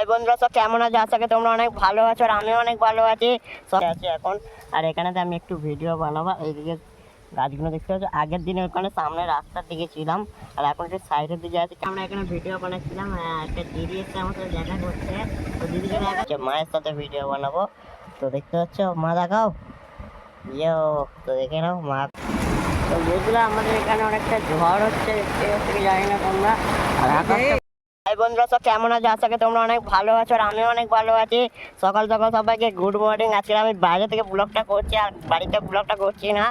এই বন্ধুরা সব কেমন আছে? আশা করি তোমরা অনেক ভালো আছো আর আমিও অনেক ভালো আছি। সব আছি এখন। আর এখানে তো আমি একটু ভিডিও বানাবো। এইদিকে গাছগুলো দেখতে পাচ্ছ আগের দিনে ওখানে সামনে রাস্তার দিকে ছিলাম। আর এখন একটু সাইডের দিকে আছি আমরা এখানে ভিডিও বানাচ্ছিলাম। একটা দিদি এসে আমার সাথে দেখা করছে। তো দিদিকে দেখা মায়ের সাথে ভিডিও বানাবো। তো দেখতে পাচ্ছ মা দেখাও। ইয়ে তো দেখে নাও মা। তো বুঝলাম আমাদের এখানে অনেকটা ঝড় হচ্ছে দেখতে হচ্ছে কি জানি না তোমরা। আর আকাশটা এই বন্ধুরা, সব কেমন আছে? আশা করি তোমরা অনেক ভালো আছো আর আমিও অনেক ভালো আছি। সকাল সকাল সবাইকে গুড মর্নিং আজকে আমি বাইরে থেকে ব্লগটা করছি আর বাড়িতে ব্লগটা করছি না।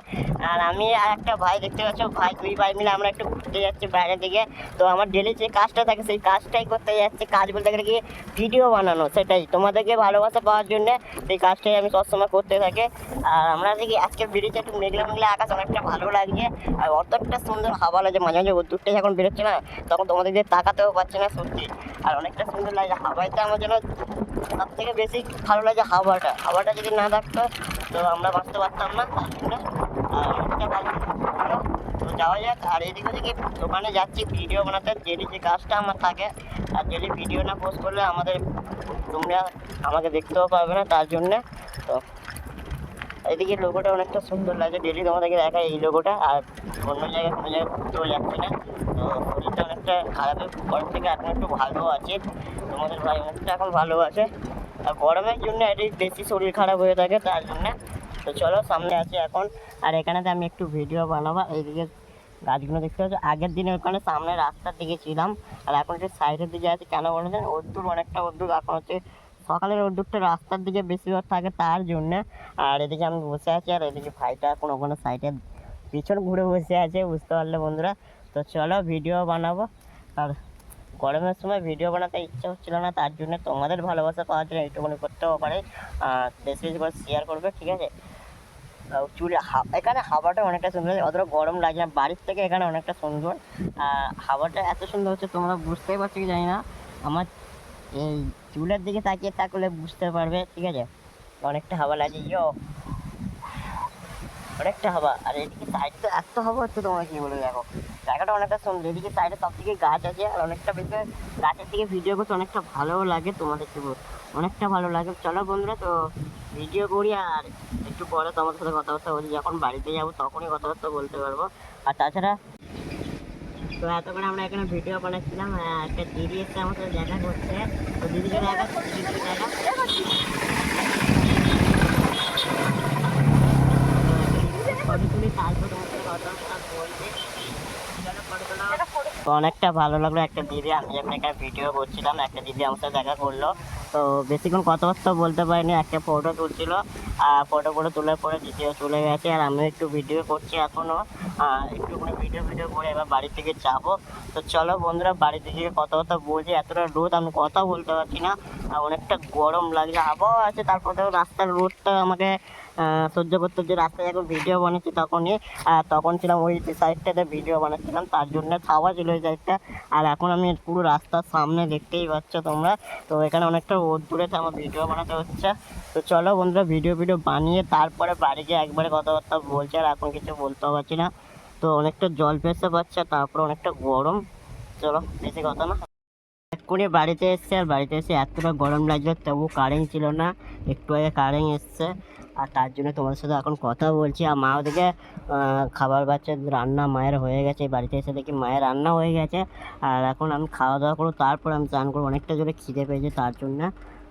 আর আমি আর একটা ভাই দেখতে পাচ্ছ, ভাই, দুই ভাই মিলে আমরা একটু ঘুরতে যাচ্ছি বাইরে দিকে। তো আমার ডেলি যে কাজটা থাকে, সেই কাজটাই করতে যাচ্ছি। কাজ বলতে গেলে কি ভিডিও বানানো, সেটাই। তোমাদেরকে ভালোবাসা পাওয়ার জন্য সেই কাজটাই আমি সবসময় করতে থাকি। আর আমরা দেখি আজকে বেরিয়েছি একটু মেঘলা মেঘলা আকাশ অনেকটা ভালো লাগছে। আর অত একটা সুন্দর হাওয়া লাগছে। মাঝে মাঝে রোদ্দুরটা যখন বেরোচ্ছে না, তখন তোমাদের তাকাতেও পারছে না। সত্যি। আর অনেকটা সুন্দর লাগে হাওয়াইতে আমার যেন সব থেকে বেশি ভালো লাগে হাওয়াটা। হাওয়াটা যদি না থাকতো, তো আমরা বাঁচতে পারতাম না। আর অনেকটা তো যাওয়া যাক, আর এদিকে ওদিকে দোকানে যাচ্ছি ভিডিও বানাতে। ডেলি যে কাজটা আমার থাকে, আর ডেলি ভিডিও না পোস্ট করলে আমাদের তোমরা আমাকে দেখতেও পারবে না তার জন্যে। তো এদিকে লোগোটা অনেকটা সুন্দর লাগছে ডেলি তোমাদেরকে দেখায় এই লোগোটা আর অন্য জায়গায় কোনো জায়গায় ঘুরতেও যাচ্ছি না। তো শরীরটা অনেকটা খারাপের পর থেকে এখন একটু ভালো আছে। তোমাদের ভাই অনেকটা এখন ভালো আছে। আর গরমের জন্য এটি বেশি শরীর খারাপ হয়ে থাকে তার জন্য। তো চলো, সামনে আছি এখন। আর এখানেতে আমি একটু ভিডিও বানাবো। এইদিকে গাছগুলো দেখতে পাচ্ছ? আগের দিনে ওখানে সামনে রাস্তার দিকে ছিলাম। আর এখন একটু সাইডের দিকে আছে, কেন বলেছেন রোদ্দুর অনেকটা রোদ্দুর এখন হচ্ছে সকালের রোদ্দুরটা রাস্তার দিকে বেশিরভাগ থাকে তার জন্য। আর এদিকে আমি বসে আছি। আর এদিকে ভাইটা এখন ওখানে সাইডে পিছন ঘুরে বসে আছে, বুঝতে পারলে বন্ধুরা। তো চলো ভিডিও বানাবো। আর গরমের সময় ভিডিও বানাতে ইচ্ছা হচ্ছিল না, তার জন্য তোমাদের ভালোবাসা পাওয়ার জন্য এইটুকুনি করতেও পারে। আর বেশি বেশি করে শেয়ার করবে, ঠিক আছে? চুলে এখানে হাওয়াটা অনেকটা সুন্দর। অতটা গরম লাগে না, বাড়ির থেকে এখানে অনেকটা সুন্দর। হাওয়াটা এত সুন্দর হচ্ছে, তোমরা বুঝতেই পারছ কি জানি না। আমার এই চুলের দিকে তাকিয়ে থাকলে বুঝতে পারবে, ঠিক আছে? অনেকটা হাওয়া লাগে, ইয়ো। অনেকটা হাওয়া। আর এদিকে সাইডে তো এত হাওয়া হচ্ছে, তোমার কি বলে দেখো? জায়গাটা অনেকটা সুন্দর এদিকে সাইডে সব দিকে গাছ আছে, আর অনেকটা বেশি গাছের দিকে ভিডিও করতে অনেকটা ভালোও লাগে তোমাদেরকে বল- অনেকটা ভালো লাগে। চলো বন্ধুরা, তো ভিডিও করি আর একটু পরে তোমার সাথে কথাবার্তা বলি যখন বাড়িতে যাব তখনই কথাবার্তা বলতে পারব। আর তাছাড়া তো এতক্ষণ আমরা এখানে ভিডিও বানাচ্ছিলাম একটা দিদি এসে আমার সাথে দেখা করছে। তো দিদিকে দেখা দিদিকে দেখা ফটো তুলি তারপর তোমার সাথে কথাবার্তা বলছি চলো photo তোলা। অনেকটা ভালো লাগল। একটা দিদি, আমি যখন এখানে ভিডিও করছিলাম, একটা দিদি আমার সাথে দেখা করল। তো বেশিক্ষণ কথাবার্তা বলতে পারিনি, একটা ফটো তুলছিল। আর ফটো ফটো তোলার পরে দ্বিতীয় চলে গেছে, আর আমিও একটু ভিডিও করছি এখনও একটু করে ভিডিও ভিডিও করে এবার বাড়ি থেকে যাব। তো চলো বন্ধুরা বাড়ি থেকে কথাবার্তা বলছি, এতটা রোদ, আমি কথা বলতে পারছি না। আর অনেকটা গরম লাগছে, আবহাওয়া আছে, তারপর দেখো রাস্তার রোদটা আমাকে সহ্য করতে যে রাস্তায় যখন ভিডিও বানাচ্ছি তখনই তখন ছিলাম ওই সাইডটাতে ভিডিও বানাচ্ছিলাম, তার জন্য খাওয়া ছিল ওই সাইডটা আর এখন আমি পুরো রাস্তার সামনে দেখতেই পাচ্ছ তোমরা। তো এখানে অনেকটা রোদ দূরেতে আমার ভিডিও বানাতে হচ্ছে। তো চলো বন্ধুরা ভিডিও ভিডিও বানিয়ে তারপরে বাড়ি গিয়ে একবারে কথাবার্তা বলছে, আর এখন কিছু বলতেও পারছি না। তো অনেকটা জল পেতে পাচ্ছে, তারপরে অনেকটা গরম। চলো, বেশি কথা না। এক্ষুনি বাড়িতে এসছে, আর বাড়িতে এসে এতটা গরম লাগছে তবু কারেন্ট ছিল না, একটু আগে কারেন্ট এসছে। আর তার জন্য তোমাদের সাথে এখন কথা বলছি, আর মা ওদিকে খাবার বাচ্চা রান্না মায়ের হয়ে গেছে বাড়িতে এসে দেখি মায়ের রান্না হয়ে গেছে। আর এখন আমি খাওয়া দাওয়া করব, তারপর আমি চান করব, অনেকটা জোরে খিদে পেয়েছে তার জন্য।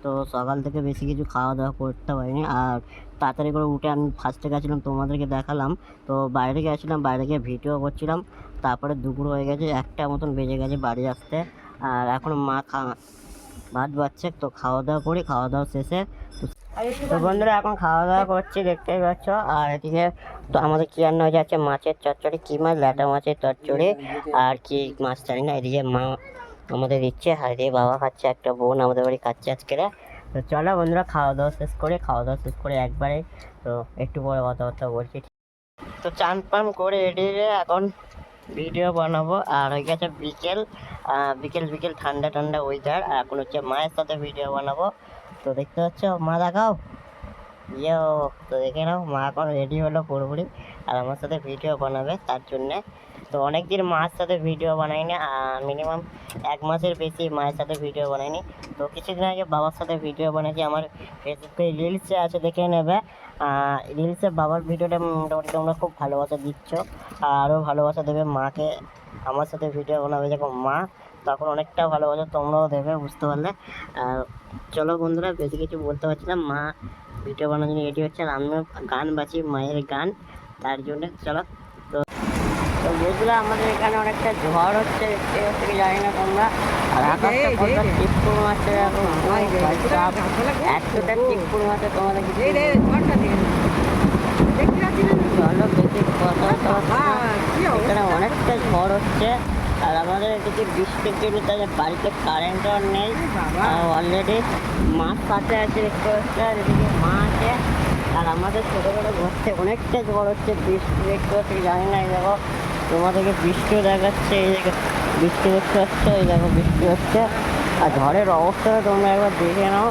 তো সকাল থেকে বেশি কিছু খাওয়া দাওয়া করতে পারিনি, আর তাড়াতাড়ি করে উঠে আমি ফার্স্টে গেছিলাম, তোমাদেরকে দেখালাম। তো বাইরে গেছিলাম, বাইরে গিয়ে ভিডিও করছিলাম, তারপরে দুপুর হয়ে গেছে, একটা মতন বেজে গেছে বাড়ি আসতে। আর এখন মা ভাত বাচ্ছে তো খাওয়া দাওয়া করি খাওয়া দাওয়া শেষে। তো- বন্ধুরা, এখন খাওয়া দাওয়া করছি, দেখতেই পাচ্ছ। আর এদিকে তো আমাদের কি রান্না হয়ে যাচ্ছে? মাছের চচ্চড়ি, কি মাছ? ল্যাটা মাছের চচ্চড়ি। আর কি মাছ জানি না, এদিকে মা আমাদের দিচ্ছে। আর এদিকে বাবা খাচ্ছে, একটা বোন আমাদের বাড়ি খাচ্ছে আজকে তো চলো বন্ধুরা খাওয়া দাওয়া শেষ করে খাওয়া দাওয়া শেষ করে একবারে, তো একটু পরে কথাবার্তা বলছি। তো চান পান করে রেডি এখন ভিডিও বানাবো। আর হয়ে গেছে বিকেল বিকেল বিকেল ঠান্ডা ঠান্ডা ওয়েদার আর এখন হচ্ছে মায়ের সাথে ভিডিও বানাবো। তো দেখতে পাচ্ছ, মা দেখাও। ইয়ে তো দেখে নাও, মা এখন রেডি হলো পুরোপুরি আর আমার সাথে ভিডিও বানাবে, তার জন্যে। তো অনেক দিন মায়ের সাথে ভিডিও বানাইনি মিনিমাম এক মাসের বেশি মায়ের সাথে ভিডিও বানাইনি। তো কিছুদিন আগে বাবার সাথে ভিডিও বানিয়েছি আমার ফেসবুকে রিলসে আছে, দেখে নেবে। রিলসে বাবার ভিডিওটা মোটামুটি তোমরা খুব ভালোবাসা দিচ্ছ, আরও ভালোবাসা দেবে মাকে। আমার সাথে ভিডিও বানাবে, যখন মা, তখন অনেকটা ভালোবাসা তোমরাও দেবে, বুঝতে পারলে। আর চলো বন্ধুরা, বেশি কিছু বলতে পারছি না, মা ভিডিও বানানোর জন্য রেডি হচ্ছে আর আমিও গান বাজি মায়ের গান। তার জন্য চলো। তো তো বন্ধুরা আমাদের এখানে অনেকটা ঝড় হচ্ছে। দেখতে হচ্ছে কি জানি না তোমরা। আর আকাশটা কতটা চিপকুর মাছে এখন চিপকুর মাছে তোমাদের কিছু চলো বেশি কথা না। এখানে অনেকটা ঝড় হচ্ছে। আর আমাদের এদিকে বৃষ্টির জন্য তাই বাড়িতে কারেন্টও নেই। অলরেডি মাছ পাশে আছে দেখতে পাচ্ছি আর এদিকে মা আছে। আর আমাদের ছোটো ছোটো ঘরতে অনেকটা ঝড় হচ্ছে বৃষ্টি দেখতে পাচ্ছি জানি না এই দেখো তোমাদেরকে বৃষ্টিও দেখাচ্ছে এই দেখো বৃষ্টি দেখতে পাচ্ছ এই দেখো বৃষ্টি হচ্ছে। আর ঝড়ের অবস্থাটা তোমরা একবার দেখে নাও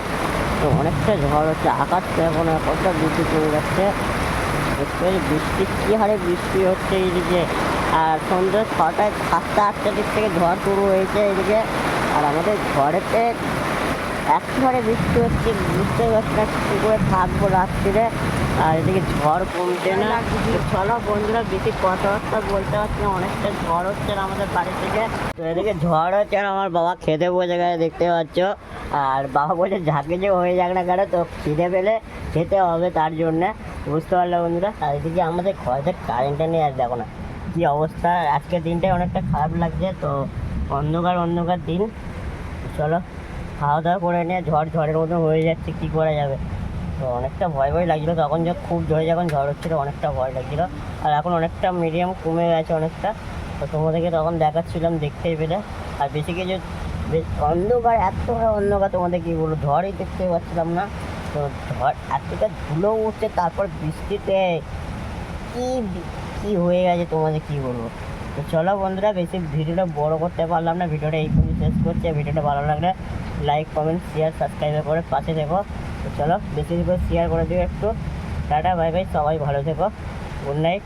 তো অনেকটা ঝড় হচ্ছে আকাশটা এখন কতটা বৃষ্টি চলে যাচ্ছে। বৃষ্টি কী হারে বৃষ্টি হচ্ছে এই এইদিকে আর সন্ধ্যে ছটায় সাতটা আটটার দিক থেকে ঝড় শুরু হয়েছে এদিকে। আর আমাদের ঘরেতে এত ঝড়ে বৃষ্টি হচ্ছে, বুঝতে পারছি না কী করে থাকব রাত্রিরে। আর এদিকে ঝড় কমছে না। চলো বন্ধুরা, বেশি কথাবার্তা বলতে পারছি না, অনেকটা ঝড় হচ্ছে না আমাদের বাড়ি থেকে। তো এদিকে ঝড় হচ্ছে আর আমার বাবা খেতে বসে গেছে, দেখতে পাচ্ছ। আর বাবা বলছে, ঝাঁকে যে হয়ে যাক না কেন, তো খিদে পেলে খেতে হবে তার জন্যে। বুঝতে পারলে বন্ধুরা? আর এদিকে আমাদের ঘরেতে কারেন্টটা নেই, আর দেখো না। কী অবস্থা? আজকের দিনটাই অনেকটা খারাপ লাগছে, তো অন্ধকার অন্ধকার দিন। চলো খাওয়া দাওয়া করে নিয়ে ঝড় ঝড়ের মতো হয়ে যাচ্ছে, কী করা যাবে? তো অনেকটা ভয় ভয় লাগছিল, তখন যখন খুব জোরে যখন ঝড় হচ্ছিল, অনেকটা ভয় লাগছিল। আর এখন অনেকটা মিডিয়াম কমে গেছে অনেকটা। তো তোমাদেরকে তখন দেখাচ্ছিলাম, দেখতেই পেলে। আর বেশি কিছু অন্ধকার এত অন্ধকার তোমাদের কী বলব? ঝড়ই দেখতে পাচ্ছিলাম না। তো ঝড় এতটা ধুলো উঠছে, তারপর বৃষ্টিতে। কি কি হয়ে গেছে, তোমাদের কি বলব? তো চলো বন্ধুরা, বেশি ভিডিওটা বড় করতে পারলাম না, ভিডিওটা এই পর্যন্ত শেষ করছে ভিডিওটা ভালো লাগলে লাইক কমেন্ট শেয়ার সাবস্ক্রাইব করে পাশে থেকো। তো চলো, বেশি বেশি করে শেয়ার করে দিও একটু। টাটা বাই বাই সবাই ভালো থেকো। Good night